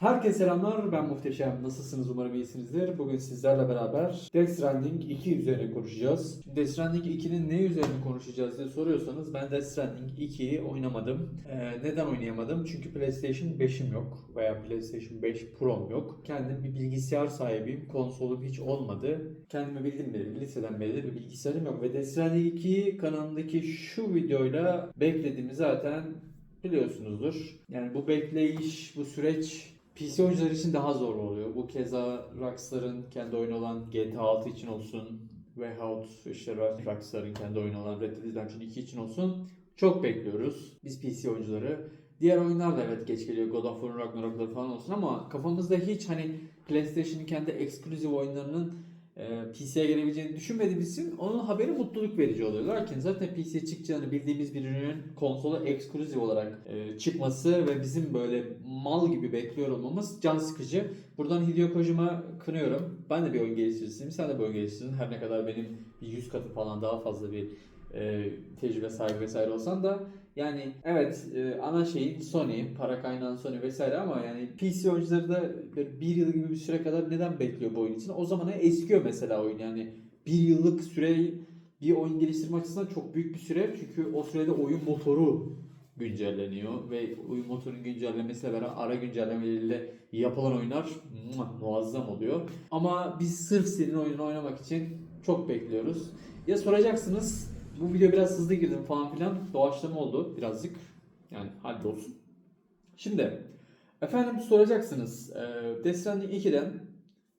Herkese selamlar, ben Muhteşem. Nasılsınız? Umarım iyisinizdir. Bugün sizlerle beraber Death Stranding 2 üzerine konuşacağız. Death Stranding 2'nin ne üzerine konuşacağız diye soruyorsanız ben Death Stranding 2'yi oynamadım. Ee, neden oynayamadım? Çünkü PlayStation 5'im yok veya PlayStation 5 Pro'm yok. Kendim bir bilgisayar sahibiyim. Konsolum hiç olmadı. Kendimi bildim beri, liseden beri de bir bilgisayarım yok. Ve Death Stranding 2 kanalındaki şu videoyla beklediğimi zaten biliyorsunuzdur. Yani bu bekleyiş, bu süreç PC oyuncular için daha zor oluyor. Bu keza Rockstar'ın kendi oyunu olan GTA 6 için olsun veyahut işte Rockstar'ın kendi oyunu olan Red Dead Redemption 2 için olsun çok bekliyoruz. Biz PC oyuncuları. Diğer oyunlar da evet geç geliyor. God of War, Ragnarok'lar falan olsun ama kafamızda hiç hani PlayStation'ın kendi eksklusif oyunlarının PC'ye gelebileceğini düşünmediğimiz için onun haberi mutluluk verici oluyor. Lakin zaten PC'ye çıkacağını bildiğimiz bir ürünün konsola eksklusif olarak e, çıkması ve bizim böyle mal gibi bekliyor olmamız can sıkıcı. Buradan Hideo Kojima kınıyorum. Ben de bir oyun geliştiricisiyim. Sen de bir oyun geliştiricisinin. Her ne kadar benim bir 100 katı falan daha fazla bir e, tecrübe sahibi vesaire olsan da yani evet e, ana şeyin Sony, para kaynağın Sony vesaire ama yani PC oyuncuları da bir yıl gibi bir süre kadar neden bekliyor bu oyun için? O zamana eskiyor mesela oyun yani bir yıllık süreyi bir oyun geliştirme açısından çok büyük bir süre çünkü o sürede oyun motoru güncelleniyor ve oyun motorunun güncellemesiyle beraber ara güncellemeleriyle yapılan oyunlar muazzam oluyor. Ama biz sırf senin oyununu oynamak için çok bekliyoruz. Ya soracaksınız bu video biraz hızlı girdim falan filan doğaçlama oldu birazcık. Yani hallolsun. Şimdi efendim soracaksınız e, Death Stranding 2'den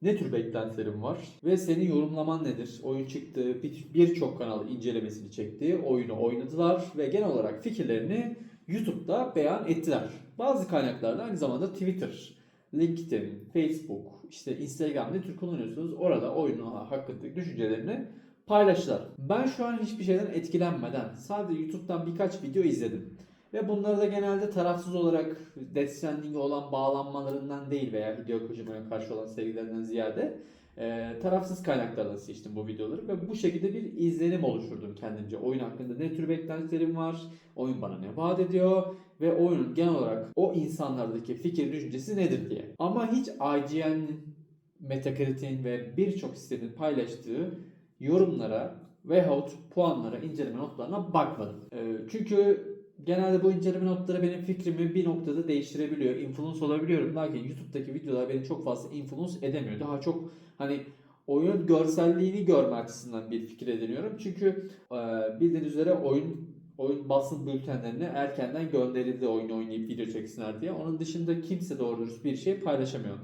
ne tür beklentilerim var ve senin yorumlaman nedir? Oyun çıktı, bir- birçok kanal incelemesini çekti, oyunu oynadılar ve genel olarak fikirlerini YouTube'da beyan ettiler. Bazı kaynaklarda aynı zamanda Twitter, LinkedIn, Facebook, işte Instagram ne tür kullanıyorsunuz orada oyunu hakkındaki düşüncelerini paylaştılar. Ben şu an hiçbir şeyden etkilenmeden sadece YouTube'dan birkaç video izledim. Ve bunları da genelde tarafsız olarak Death Stranding'e olan bağlanmalarından değil veya Hideo Kojima'ya karşı olan sevgilerinden ziyade e, tarafsız kaynaklardan seçtim bu videoları ve bu şekilde bir izlenim oluşturdum kendimce. Oyun hakkında ne tür beklentilerim var, oyun bana ne vaat ediyor ve oyunun genel olarak o insanlardaki fikir düşüncesi nedir diye. Ama hiç IGN'in, Metacritic'in ve birçok sitenin paylaştığı yorumlara veyahut puanlara, inceleme notlarına bakmadım. E, çünkü genelde bu inceleme notları benim fikrimi bir noktada değiştirebiliyor. Influence olabiliyorum. Lakin YouTube'daki videolar beni çok fazla influence edemiyor. Daha çok hani oyun görselliğini görme açısından bir fikir ediniyorum. Çünkü e, bildiğiniz üzere oyun oyun basın bültenlerine erkenden gönderildi oyunu oynayıp video çeksinler diye. Onun dışında kimse doğru bir şey paylaşamıyor.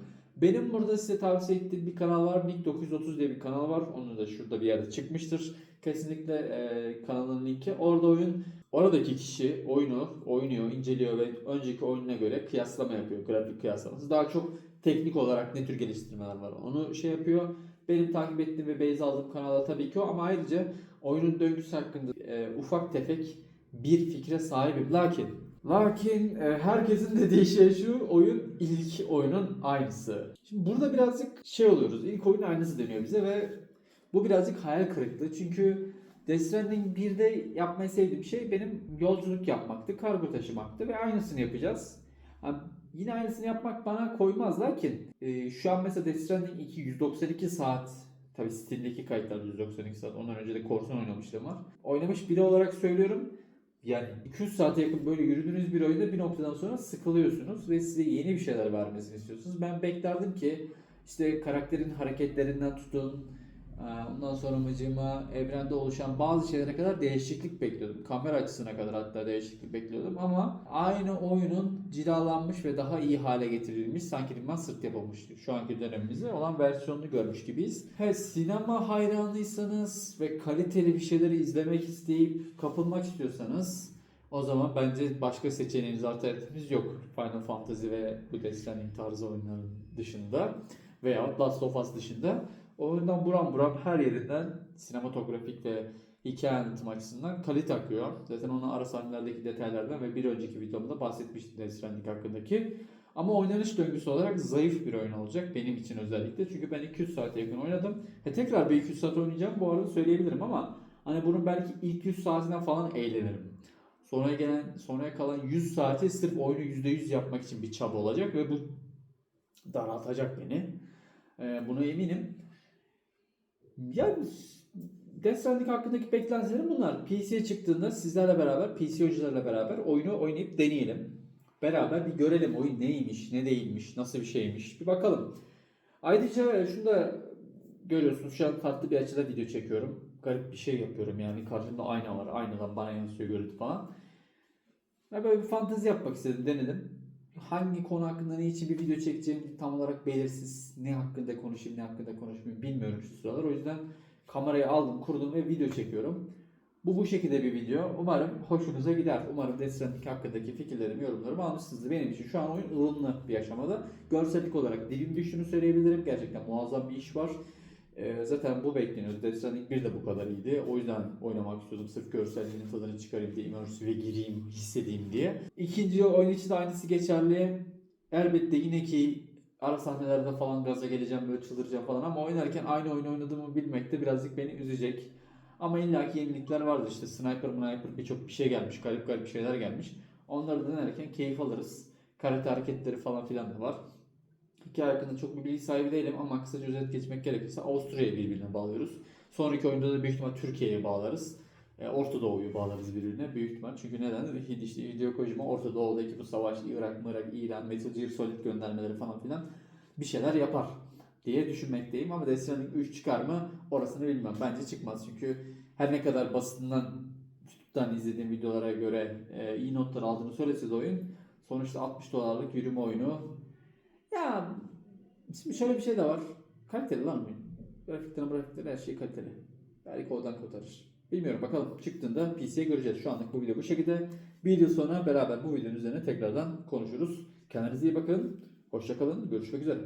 Benim burada size tavsiye ettiğim bir kanal var. Nick 930 diye bir kanal var. Onu da şurada bir yerde çıkmıştır. Kesinlikle e, kanalın linki. Orada oyun Oradaki kişi oyunu oynuyor, inceliyor ve önceki oyununa göre kıyaslama yapıyor. Grafik kıyaslaması. Daha çok teknik olarak ne tür geliştirmeler var onu şey yapıyor. Benim takip ettiğim ve base aldığım kanalda tabii ki o ama ayrıca oyunun döngüsü hakkında e, ufak tefek bir fikre sahibim. Lakin Lakin e, herkesin dediği şey şu oyun ilk oyunun aynısı. Şimdi burada birazcık şey oluyoruz. İlk oyunun aynısı deniyor bize ve bu birazcık hayal kırıklığı. Çünkü Death Stranding 1'de yapmayı sevdiğim şey benim yolculuk yapmaktı, kargo taşımaktı ve aynısını yapacağız. Ha, yine aynısını yapmak bana koymaz lakin e, şu an mesela Death Stranding 2 192 saat Tabi Steam'deki kayıtlar 192 saat. Ondan önce de korsan oynamışlığım var. Oynamış biri olarak söylüyorum. Yani 200 saate yakın böyle yürüdüğünüz bir oyunda bir noktadan sonra sıkılıyorsunuz ve size yeni bir şeyler vermesini istiyorsunuz. Ben beklerdim ki işte karakterin hareketlerinden tutun, Ondan sonra mıcıma evrende oluşan bazı şeylere kadar değişiklik bekliyordum. Kamera açısına kadar hatta değişiklik bekliyordum ama aynı oyunun cilalanmış ve daha iyi hale getirilmiş sanki remastered yapılmıştı. Şu anki dönemimizde olan versiyonunu görmüş gibiyiz. He sinema hayranıysanız ve kaliteli bir şeyleri izlemek isteyip kapılmak istiyorsanız o zaman bence başka seçeneğiniz alternatifiniz yok. Final Fantasy ve bu Death tarzı oyunların dışında veya Last of Us dışında oyundan buram buram her yerinden sinematografik ve hikaye anlatım açısından kalite akıyor. Zaten onun ara sahnelerdeki detaylardan ve bir önceki videomda bahsetmiştim Stranding hakkındaki. Ama oynanış döngüsü olarak zayıf bir oyun olacak benim için özellikle. Çünkü ben 200 saate yakın oynadım. He tekrar bir 200 saat oynayacağım bu arada söyleyebilirim ama hani bunun belki ilk 100 saatinden falan eğlenirim. Sonra gelen sonraya kalan 100 saati sırf oyunu %100 yapmak için bir çaba olacak ve bu daraltacak beni. Ee, buna eminim. Yani Death Stranding hakkındaki beklentilerim bunlar. PC'ye çıktığında sizlerle beraber, PC oyuncularla beraber oyunu oynayıp deneyelim. Beraber bir görelim oyun neymiş, ne değilmiş, nasıl bir şeymiş bir bakalım. Ayrıca şunu da görüyorsunuz şu an farklı bir açıda video çekiyorum. Garip bir şey yapıyorum yani karşımda ayna var. Aynadan bana yansıyor görüntü falan. Ben böyle bir fantezi yapmak istedim, denedim. Hangi konu hakkında ne için bir video çekeceğim tam olarak belirsiz. Ne hakkında konuşayım, ne hakkında konuşmayayım bilmiyorum şu sıralar. O yüzden kamerayı aldım, kurdum ve video çekiyorum. Bu bu şekilde bir video. Umarım hoşunuza gider. Umarım Death Stranding hakkındaki fikirlerimi, yorumlarımı almışsınızdır. Benim için şu an oyun ılımlı bir aşamada. Görsellik olarak dilim düştüğünü söyleyebilirim. Gerçekten muazzam bir iş var. Ee, zaten bu bekleniyordu. Death Stranding 1 de bu kadar iyiydi. O yüzden oynamak istiyordum. Sırf görselliğinin tadını çıkarayım diye, immersive'e gireyim, hissedeyim diye. İkinci oyun için de aynısı geçerli. Elbette yine ki ara sahnelerde falan gaza geleceğim, böyle çıldıracağım falan ama oynarken aynı oyunu oynadığımı bilmek de birazcık beni üzecek. Ama illaki yenilikler vardır işte sniper sniper birçok bir şey gelmiş, garip garip şeyler gelmiş. Onları denerken keyif alırız. Karate hareketleri falan filan da var. Hikaye hakkında çok bir bilgi sahibi değilim ama kısaca özet geçmek gerekirse Avusturya'yı birbirine bağlıyoruz. Sonraki oyunda da büyük ihtimal Türkiye'ye bağlarız. E, Orta Doğu'yu bağlarız birbirine büyük ihtimal. Çünkü neden? İşte Hideo Kojima Orta Doğu'daki bu savaş, Irak, Mırak, İran, Metal Gear Solid göndermeleri falan filan bir şeyler yapar diye düşünmekteyim. Ama Death Stranding 3 çıkar mı orasını bilmem. Bence çıkmaz çünkü her ne kadar basından YouTube'dan izlediğim videolara göre e, iyi notlar aldığını söylese de oyun sonuçta 60 dolarlık yürüme oyunu. Ya şimdi şöyle bir şey de var. Kaliteli lan oyun. Grafikten grafikten her şey kaliteli. Belki oradan kurtarır. Bilmiyorum bakalım çıktığında PC'ye göreceğiz. Şu anlık bu video bu şekilde. Bir yıl sonra beraber bu videonun üzerine tekrardan konuşuruz. Kendinize iyi bakın. Hoşçakalın. Görüşmek üzere.